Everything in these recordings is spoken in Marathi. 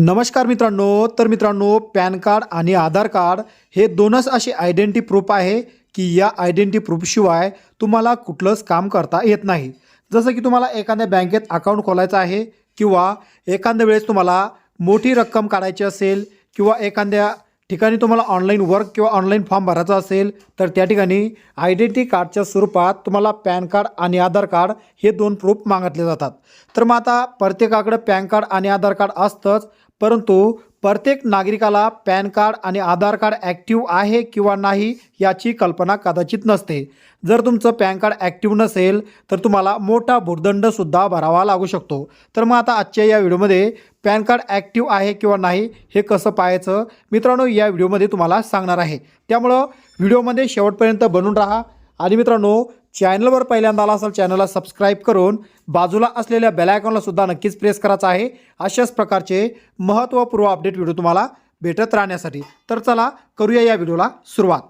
नमस्कार मित्रांनो तर मित्रांनो पॅन कार्ड आणि आधार कार्ड हे दोनच असे आयडेंटी प्रूफ आहे की या आयडेंटी प्रूफशिवाय तुम्हाला कुठलंच काम करता येत नाही. जसं की तुम्हाला एखाद्या बँकेत अकाउंट खोलायचं आहे किंवा एखाद्या वेळेस तुम्हाला मोठी रक्कम काढायची असेल किंवा एखाद्या ठिकाणी तुम्हाला ऑनलाईन वर्क किंवा ऑनलाईन फॉर्म भरायचा असेल तर त्या ठिकाणी आयडेंटिटी कार्डच्या स्वरूपात तुम्हाला पॅन कार्ड आणि आधार कार्ड हे दोन प्रूफ मागितले जातात. तर मग आता प्रत्येकाकडे पॅन कार्ड आणि आधार कार्ड असतंच परंतु प्रत्येक नागरिकाला पॅन कार्ड आणि आधार कार्ड ॲक्टिव्ह आहे किंवा नाही याची कल्पना कदाचित नसते. जर तुमचं पॅन कार्ड ॲक्टिव्ह नसेल तर तुम्हाला मोठा भुर्दंडसुद्धा भरावा लागू शकतो. तर मग आता आजच्या या व्हिडिओमध्ये पॅन कार्ड ॲक्टिव्ह आहे किंवा नाही हे कसं पाहायचं मित्रांनो या व्हिडिओमध्ये तुम्हाला सांगणार आहे. त्यामुळं व्हिडिओमध्ये शेवटपर्यंत बनून राहा. आणि मित्रांनो चॅनलवर पहिल्यांदा आला असाल चॅनलला सबस्क्राईब करून बाजूला असलेल्या बेलायकॉनला सुद्धा नक्कीच प्रेस करायचं आहे. अशाच प्रकारचे महत्त्वपूर्व अपडेट व्हिडिओ तुम्हाला भेटत राहण्यासाठी. तर चला करूया या व्हिडिओला सुरुवात.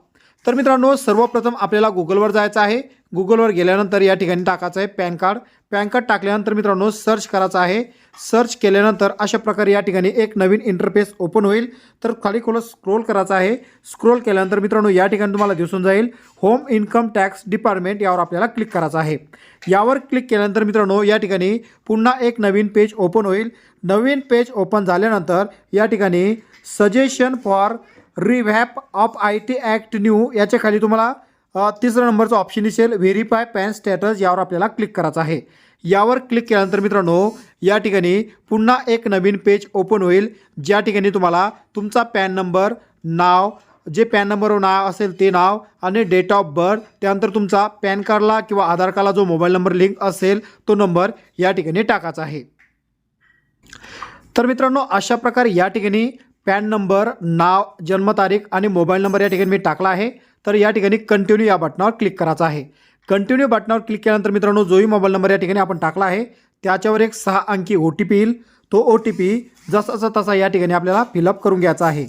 तर मित्रांनो सर्वप्रथम आपल्याला गुगलवर जायचं आहे. गुगलवर गेल्यानंतर या ठिकाणी टाकायचं आहे पॅन कार्ड. पॅन कार्ड टाकल्यानंतर मित्रांनो सर्च करायचं आहे. सर्च केल्यानंतर अशा प्रकारे या ठिकाणी एक नवीन इंटरफेस ओपन होईल. तर खाली खोलं स्क्रोल करायचं आहे. स्क्रोल केल्यानंतर मित्रांनो या ठिकाणी तुम्हाला दिसून जाईल होम इन्कम टॅक्स डिपार्टमेंट यावर आपल्याला क्लिक करायचं आहे. यावर क्लिक केल्यानंतर मित्रांनो या ठिकाणी पुन्हा एक नवीन पेज ओपन होईल. नवीन पेज ओपन झाल्यानंतर या ठिकाणी suggestion for revamp of I T act new याच्या खाली तुम्हाला तिसरा नंबरचं ऑप्शन दिसेल. व्हेरीफाय पॅन स्टॅटस यावर आपल्याला क्लिक करायचं आहे. यावर क्लिक केल्यानंतर मित्रांनो या ठिकाणी पुन्हा एक नवीन पेज ओपन होईल. ज्या ठिकाणी तुम्हाला तुमचा पॅन नंबर नाव जे पॅन नंबरवर नाव असेल ते नाव आणि डेट ऑफ बर्थ त्यानंतर तुमचा पॅन कार्डला किंवा आधार कार्डला जो मोबाईल नंबर लिंक असेल तो नंबर या ठिकाणी टाकायचा आहे. तर मित्रांनो अशा प्रकारे या ठिकाणी पॅन नंबर नाव जन्मतारीख आणि मोबाईल नंबर या ठिकाणी मी टाकला आहे. तर या ठिकाणी कंटिन्यू या बटनावर क्लिक करायचं आहे. कंटिन्यू बटनावर क्लिक केल्यानंतर मित्रांनो जोही मोबाईल नंबर या ठिकाणी आपण टाकला आहे. त्याच्यावर एक सहा अंकी ओ टी पी येईल. तो ओ टी पी जसाचा तसा या ठिकाणी आपल्याला फिलअप करून घ्यायचा आहे.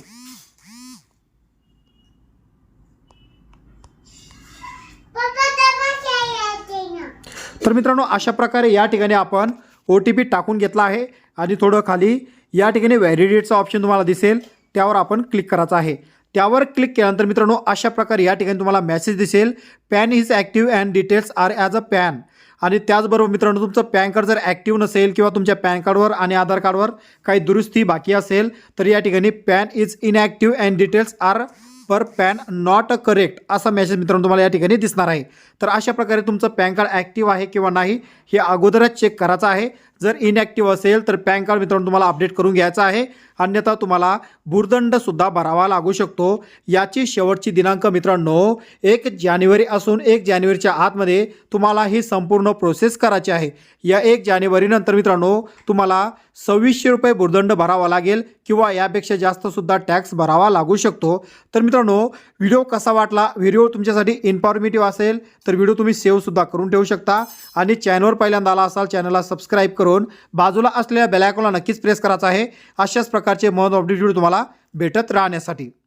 तर मित्रांनो अशा प्रकारे या ठिकाणी आपण ओ टी पी टाकून घेतला आहे. आणि थोडं खाली या ठिकाणी व्हॅलिडेटचा ऑप्शन तुम्हाला दिसेल. त्यावर आपण क्लिक करायचं आहे. त्यावर क्लिक केल्यानंतर मित्रांनो अशा प्रकारे या ठिकाणी तुम्हाला मेसेज दिसेल. PAN is active and details are as a PAN आणि त्याचबरोबर मित्रांनो तुमचं पॅन कार्ड जर ॲक्टिव्ह नसेल किंवा तुमच्या पॅन कार्डवर आणि आधार कार्डवर काही दुरुस्ती बाकी असेल तर या ठिकाणी PAN is inactive and details are per PAN not correct असा मेसेज मित्रांनो तुम्हाला या ठिकाणी दिसणार आहे. तर अशा प्रकारे तुमचं पॅन कार्ड ॲक्टिव्ह आहे किंवा नाही हे अगोदरच चेक करायचं आहे. जर इनॅक्टिव्ह असेल तर पॅन कार्ड मित्रांनो तुम्हाला अपडेट करून घ्यायचं आहे. अन्यथा तुम्हाला भूर्दंडसुद्धा भरावा लागू शकतो. याची शेवटची दिनांक मित्रांनो एक जानेवारी असून एक जानेवारीच्या आतमध्ये तुम्हाला ही संपूर्ण प्रोसेस करायची आहे. या एक जानेवारीनंतर मित्रांनो तुम्हाला सव्वीसशे रुपये भूर्दंड भरावा लागेल किंवा यापेक्षा जास्तसुद्धा टॅक्स भरावा लागू शकतो. तर मित्रांनो व्हिडिओ कसा वाटला? व्हिडिओ तुमच्यासाठी इन्फॉर्मेटिव्ह असेल तर व्हिडिओ तुम्ही सेव्हसुद्धा करून ठेवू शकता. आणि चॅनलवर पहिल्यांदा आला असाल चॅनलला सबस्क्राईब करून बाजूला असलेल्या बेलायकॉनला नक्कीच प्रेस करायचा आहे. अशाच प्रकारचे महत्त्व अपडेट व्हिडिओ तुम्हाला भेटत राहण्यासाठी.